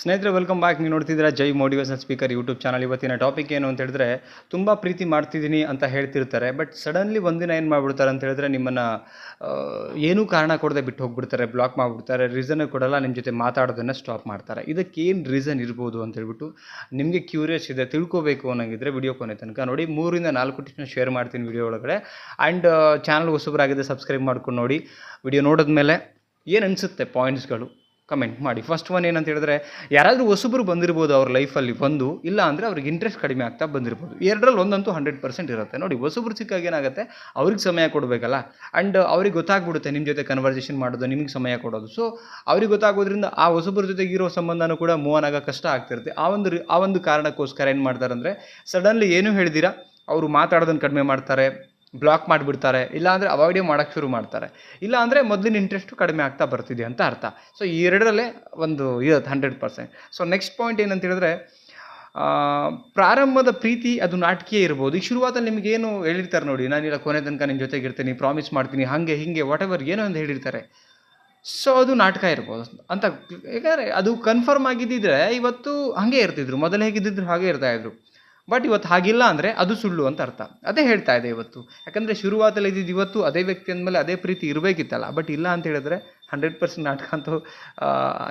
ಸ್ನೇಹಿತರೆ welcome back ನೀವು ನೋಡ್ತಿದ್ದೀರಾ Jai motivation speaker YouTube channel ಇವತ್ತಿನ ಟಾಪಿಕ್ ಏನು ಅಂತ ಹೇಳಿದ್ರೆ, ತುಂಬ ಪ್ರೀತಿ ಮಾಡ್ತಿದ್ದೀನಿ ಅಂತ ಹೇಳ್ತಿರ್ತಾರೆ. ಬಟ್ ಸಡನ್ಲಿ ಒಂದಿನ ಏನು ಮಾಡ್ಬಿಡ್ತಾರೆ ಅಂತ ಹೇಳಿದ್ರೆ, ನಿಮ್ಮನ್ನು ಏನೂ ಕಾರಣ ಕೊಡದೆ ಬಿಟ್ಟು ಹೋಗ್ಬಿಡ್ತಾರೆ ಬ್ಲಾಕ್ ಮಾಡಿಬಿಡ್ತಾರೆ ರೀಸನ್ ಕೊಡಲ್ಲ ನಿಮ್ಮ ಜೊತೆ ಮಾತಾಡೋದನ್ನು ಸ್ಟಾಪ್ ಮಾಡ್ತಾರೆ. ಇದಕ್ಕೆ ಏನು ರೀಸನ್ ಇರ್ಬೋದು ಅಂತ ಹೇಳ್ಬಿಟ್ಟು ನಿಮಗೆ ಕ್ಯೂರಿಯಸ್ ಇದೆ, ತಿಳ್ಕೋಬೇಕು ಅನ್ನೋಂಗಿದ್ರೆ ವಿಡಿಯೋ ಕೊನೆ ತನಕ ನೋಡಿ. ಮೂರಿಂದ ನಾಲ್ಕು ಟಿಪ್ಸ್ನ ಶೇರ್ ಮಾಡ್ತೀನಿ ವಿಡಿಯೋ ಒಳಗಡೆ. ಆ್ಯಂಡ್ ಚಾನಲ್ ಹೊಸಬರಾಗಿದೆ ಸಬ್ಸ್ಕ್ರೈಬ್ ಮಾಡ್ಕೊಂಡು ನೋಡಿ. ವಿಡಿಯೋ ನೋಡಿದ್ಮೇಲೆ ಏನು ಅನಿಸುತ್ತೆ ಪಾಯಿಂಟ್ಸ್ಗಳು ಕಮೆಂಟ್ ಮಾಡಿ. ಫಸ್ಟ್ ಒನ್ ಏನಂತ ಹೇಳಿದ್ರೆ, ಯಾರಾದರೂ ಹೊಸಬರು ಬಂದಿರ್ಬೋದು ಅವ್ರ ಲೈಫಲ್ಲಿ ಬಂದು, ಇಲ್ಲ ಅಂದರೆ ಅವ್ರಿಗೆ ಇಂಟ್ರೆಸ್ಟ್ ಕಡಿಮೆ ಆಗ್ತಾ ಬಂದಿರ್ಬೋದು. ಎರಡರಲ್ಲಿ ಒಂದಂತೂ ಹಂಡ್ರೆಡ್ ಪರ್ಸೆಂಟ್ ಇರುತ್ತೆ. ನೋಡಿ, ಹೊಸಬ್ರು ಸಿಕ್ಕಾಗ ಏನಾಗುತ್ತೆ, ಅವ್ರಿಗೆ ಸಮಯ ಕೊಡಬೇಕಲ್ಲ. ಆ್ಯಂಡ್ ಅವ್ರಿಗೆ ಗೊತ್ತಾಗ್ಬಿಡುತ್ತೆ ನಿಮ್ಮ ಜೊತೆ ಕನ್ವರ್ಸೇಷನ್ ಮಾಡೋದು, ನಿಮಗೆ ಸಮಯ ಕೊಡೋದು. ಸೊ ಅವ್ರಿಗೆ ಗೊತ್ತಾಗೋದ್ರಿಂದ ಆ ಹೊಸಬ್ರ ಜೊತೆಗೆ ಇರೋ ಸಂಬಂಧನೂ ಕೂಡ ಮೂವ್ ಆಗೋ ಕಷ್ಟ ಆಗ್ತಿರುತ್ತೆ. ಆ ಒಂದು ಆ ಒಂದು ಕಾರಣಕ್ಕೋಸ್ಕರ ಏನು ಮಾಡ್ತಾರೆ ಅಂದರೆ ಸಡನ್ಲಿ ಏನು ಹೇಳಿದೀರಾ, ಅವರು ಮಾತಾಡೋದನ್ನು ಕಡಿಮೆ ಮಾಡ್ತಾರೆ. ಬ್ಲಾಕ್ ಮಾಡಿಬಿಡ್ತಾರೆ, ಇಲ್ಲಾಂದರೆ ಅವಾಯ್ಡೇ ಮಾಡೋಕ್ಕೆ ಶುರು ಮಾಡ್ತಾರೆ. ಇಲ್ಲ ಅಂದರೆ ಮೊದಲಿನ ಇಂಟ್ರೆಸ್ಟು ಕಡಿಮೆ ಆಗ್ತಾ ಬರ್ತಿದೆ ಅಂತ ಅರ್ಥ. ಸೊ ಈ ಎರಡರಲ್ಲೇ ಒಂದು ಇರುತ್ತೆ hundred percent so next point ಏನಂತ ಹೇಳಿದ್ರೆ ಪ್ರಾರಂಭದ ಪ್ರೀತಿ ಅದು ನಾಟಕೀಯ ಇರ್ಬೋದು. ಈಗ ಶುರುವಾತಲ್ಲಿ ನಿಮಗೇನು ಹೇಳಿರ್ತಾರೆ ನೋಡಿ ನಾನಿಲ್ಲ ಕೊನೆ ತನಕ ನಿಮ್ಮ ಜೊತೆಗೆ ಇರ್ತೀನಿ ಪ್ರಾಮಿಸ್ ಮಾಡ್ತೀನಿ, ಹಾಗೆ, ಹೀಗೆ ವಾಟ್ ಎವರ್ ಏನೋ ಅಂತ ಹೇಳಿರ್ತಾರೆ. ಸೊ ಅದು ನಾಟಕ ಇರ್ಬೋದು ಅಂತ. ಯಾಕಂದರೆ ಅದು ಕನ್ಫರ್ಮ್ ಆಗಿದ್ದಿದ್ರೆ ಇವತ್ತು ಹಾಗೆ ಇರ್ತಿದ್ರು. ಮೊದಲು ಹೇಗಿದ್ದಿದ್ರು ಹಾಗೆ ಇರ್ತಾ ಇದ್ರು. ಬಟ್ ಇವತ್ತು ಹಾಗಿಲ್ಲ ಅಂದರೆ ಅದು ಸುಳ್ಳು ಅಂತ ಅರ್ಥ. ಅದೇ ಹೇಳ್ತಾ ಇದೆ ಇವತ್ತು. ಯಾಕಂದರೆ ಶುರುವಾತಲ್ಲಿ ಇದ್ದಿದ್ದು ಇವತ್ತು ಅದೇ ವ್ಯಕ್ತಿ ಅಂದಮೇಲೆ ಅದೇ ಪ್ರೀತಿ ಇರಬೇಕಿತ್ತಲ್ಲ. ಬಟ್ ಇಲ್ಲ ಅಂತ ಹೇಳಿದ್ರೆ ಹಂಡ್ರೆಡ್ ಪರ್ಸೆಂಟ್ ನಾಟಕ ಅಂತೂ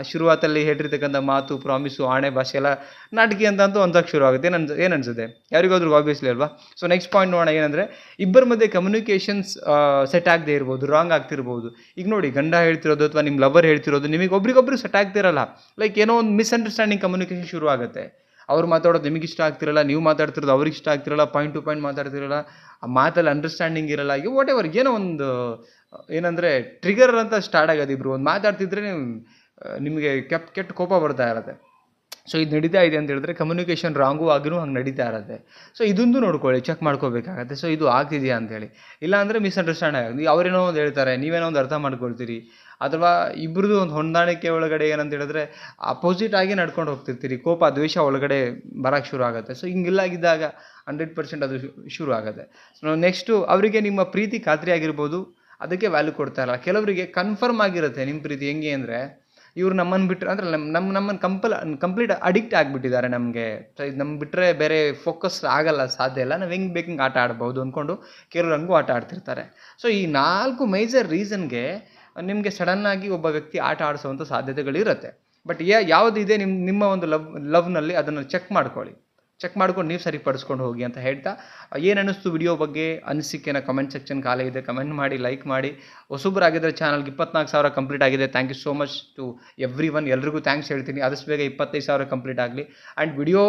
ಶುರುವಾತಲ್ಲಿ ಹೇಳಿರ್ತಕ್ಕಂಥ ಮಾತು ಪ್ರಾಮಿಸು ಆಣೆ ಭಾಷೆ ಎಲ್ಲ ನಾಟಕಿ ಅಂತ ಅಂತೂ ಒಂದಕ್ಕೆ ಶುರು ಆಗುತ್ತೆ. ಏನು ಏನು ಅನ್ಸುತ್ತೆ ಯಾರಿಗಾದ್ರೂ ಆಬ್ವಿಯಸ್ಲಿ ಅಲ್ವಾ? ಸೊ ನೆಕ್ಸ್ಟ್ ಪಾಯಿಂಟ್ ನೋಡೋಣ ಏನಂದರೆ ಇಬ್ಬರ ಮಧ್ಯೆ ಕಮ್ಯುನಿಕೇಷನ್ಸ್ ಸೆಟ್ ಆಗದೆ ಇರ್ಬೋದು ರಾಂಗ್ ಆಗ್ತಿರ್ಬೋದು. ಈಗ ನೋಡಿ ಗಂಡ ಹೇಳ್ತಿರೋದು ಅಥವಾ ನಿಮ್ಮ ಲವರ್ ಹೇಳ್ತಿರೋದು ನಿಮಗೆ ಒಬ್ರಿಗೊಬ್ರು ಸೆಟ್ ಆಗ್ತಿರಲ್ಲ. ಲೈಕ್ ಏನೋ ಒಂದು ಮಿಸ್ಅಂಡರ್ಸ್ಟ್ಯಾಂಡಿಂಗ್ ಕಮ್ಯುನಿಕೇಷನ್ ಶುರು ಆಗುತ್ತೆ ಅವ್ರು ಮಾತಾಡೋದು ನಿಮಗೆ ಇಷ್ಟ ಆಗ್ತಿರಲ್ಲ, ನೀವು ಮಾತಾಡ್ತಿರೋದು ಅವ್ರಿಗೆ ಇಷ್ಟ ಆಗ್ತಿರಲ್ಲ ಪಾಯಿಂಟ್ ಟು ಪಾಯಿಂಟ್ ಮಾತಾಡ್ತಿರಲ್ಲ, ಆ ಮಾತಲ್ಲಿ ಅಂಡರ್ಸ್ಟ್ಯಾಂಡಿಂಗ್ ಇರಲ್ಲ ಈಗ ವಾಟ್ ಎವರ್ ಏನೋ ಒಂದು, ಏನಂದರೆ ಟ್ರಿಗರ್ ಅಂತ ಸ್ಟಾರ್ಟ್ ಆಗೋದು ಇಬ್ಬರು ಒಂದು ಮಾತಾಡ್ತಿದ್ರೆ ನಿಮಗೆ ಕೆಪ್ ಕೆಟ್ಟ ಕೋಪ ಬರ್ತಾ ಇರುತ್ತೆ. ಸೊ ಇದು ನಡೀತಾ ಇದೆ ಅಂತ ಹೇಳಿದ್ರೆ ಕಮ್ಯುನಿಕೇಷನ್ ರಾಂಗು ಆಗಿನೂ ಹಂಗೆ ನಡೀತಾ ಇರುತ್ತೆ. ಸೊ ಇದೊಂದು ನೋಡ್ಕೊಳ್ಳಿ ಚೆಕ್ ಮಾಡ್ಕೋಬೇಕಾಗತ್ತೆ. ಸೊ ಇದು ಆಗ್ತಿದೆಯಾ ಅಂತೇಳಿ ಇಲ್ಲಾಂದರೆ ಮಿಸ್ಅಂಡರ್ಸ್ಟ್ಯಾಂಡ್ ಆಗುತ್ತೆ. ಅವರೇನೋ ಒಂದು ಹೇಳ್ತಾರೆ, ನೀವೇನೋ ಒಂದು ಅರ್ಥ ಮಾಡ್ಕೊಳ್ತೀರಿ. ಅಥವಾ ಇಬ್ಬರದು ಒಂದು ಹೊಂದಾಣಿಕೆ ಒಳಗಡೆ ಏನಂತ ಹೇಳಿದ್ರೆ ಅಪೋಸಿಟ್ ಆಗಿ ನಡ್ಕೊಂಡು ಹೋಗ್ತಿರ್ತೀರಿ. ಕೋಪ, ದ್ವೇಷ ಒಳಗಡೆ ಬರೋಕ್ಕೆ ಶುರು ಆಗುತ್ತೆ. ಸೊ ಹಿಂಗಿಲ್ಲಾಗಿದ್ದಾಗ ಹಂಡ್ರೆಡ್ ಪರ್ಸೆಂಟ್ ಅದು ಶುರು ಆಗುತ್ತೆ. ಸೊ ನೆಕ್ಸ್ಟು ಅವರಿಗೆ ನಿಮ್ಮ ಪ್ರೀತಿ ಖಾತ್ರಿ ಆಗಿರ್ಬೋದು. ಅದಕ್ಕೆ ವ್ಯಾಲ್ಯೂ ಕೊಡ್ತಾ ಇಲ್ಲ ಕೆಲವರಿಗೆ ಕನ್ಫರ್ಮ್ ಆಗಿರುತ್ತೆ ನಿಮ್ಮ ಪ್ರೀತಿ. ಹೆಂಗೆ ಅಂದರೆ ಇವ್ರು ನಮ್ಮನ್ನು ಬಿಟ್ಟರೆ ಅಂದರೆ ನಮ್ಮ ನಮ್ಮ ನಮ್ಮನ್ನು ಕಂಪಲ್ ಕಂಪ್ಲೀಟ್ ಅಡಿಕ್ಟ್ ಆಗಿಬಿಟ್ಟಿದ್ದಾರೆ ನಮಗೆ. ನಮ್ಮ ಬಿಟ್ಟರೆ ಬೇರೆ ಫೋಕಸ್ ಆಗಲ್ಲ, ಸಾಧ್ಯ ಇಲ್ಲ. ನಾವು ಹೆಂಗೆ ಬೇಕಂಗೆ ಆಟ ಆಡ್ಬೋದು ಅಂದ್ಕೊಂಡು ಕೆಲವ್ರು ಹಂಗೂ ಆಟ ಆಡ್ತಿರ್ತಾರೆ. ಸೊ ಈ ನಾಲ್ಕು ಮೇಜರ್ ರೀಸನ್ಗೆ ನಿಮಗೆ ಸಡನ್ನಾಗಿ ಒಬ್ಬ ವ್ಯಕ್ತಿ ಆಟ ಆಡಿಸುವಂಥ ಸಾಧ್ಯತೆಗಳಿರುತ್ತೆ. ಬಟ್ ಯಾ, ಯಾವುದಿದೆ ನಿಮ್ಮ ನಿಮ್ಮ ಒಂದು ಲವ್ ಲವ್ನಲ್ಲಿ ಅದನ್ನು ಚೆಕ್ ಮಾಡ್ಕೊಳ್ಳಿ. ಚೆಕ್ ಮಾಡ್ಕೊಂಡು ನೀವು ಸರಿಪಡಿಸ್ಕೊಂಡು ಹೋಗಿ ಅಂತ ಹೇಳ್ತಾ. ಏನು ಅನ್ನಿಸ್ತು ವಿಡಿಯೋ ಬಗ್ಗೆ? ಅನಿಸಿಕೆನ ಕಮೆಂಟ್ ಸೆಕ್ಷನ್ ಖಾಲಿ ಇದೆ. ಕಮೆಂಟ್ ಮಾಡಿ ಲೈಕ್ ಮಾಡಿ. ಹೊಸಬರಾಗಿದ್ದರೆ ಚಾನಲ್ಗೆ ಇಪ್ಪತ್ನಾಲ್ಕು ಸಾವಿರ ಕಂಪ್ಲೀಟ್ ಆಗಿದೆ. Thank you so much to everyone ಎಲ್ರಿಗೂ ಥ್ಯಾಂಕ್ಸ್ ಹೇಳ್ತೀನಿ. ಆದಷ್ಟು ಬೇಗ ಇಪ್ಪತ್ತೈದು ಸಾವಿರ ಕಂಪ್ಲೀಟ್ ಆಗಲಿ. ಆ್ಯಂಡ್ ವಿಡಿಯೋ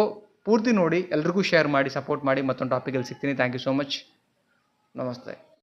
ಪೂರ್ತಿ ನೋಡಿ, ಎಲ್ರಿಗೂ ಶೇರ್ ಮಾಡಿ ಸಪೋರ್ಟ್ ಮಾಡಿ ಮತ್ತೊಂದು ಟಾಪಿಕಲ್ಲಿ ಸಿಗ್ತೀನಿ. ಥ್ಯಾಂಕ್ ಯು ಸೋ ಮಚ್ ನಮಸ್ತೆ.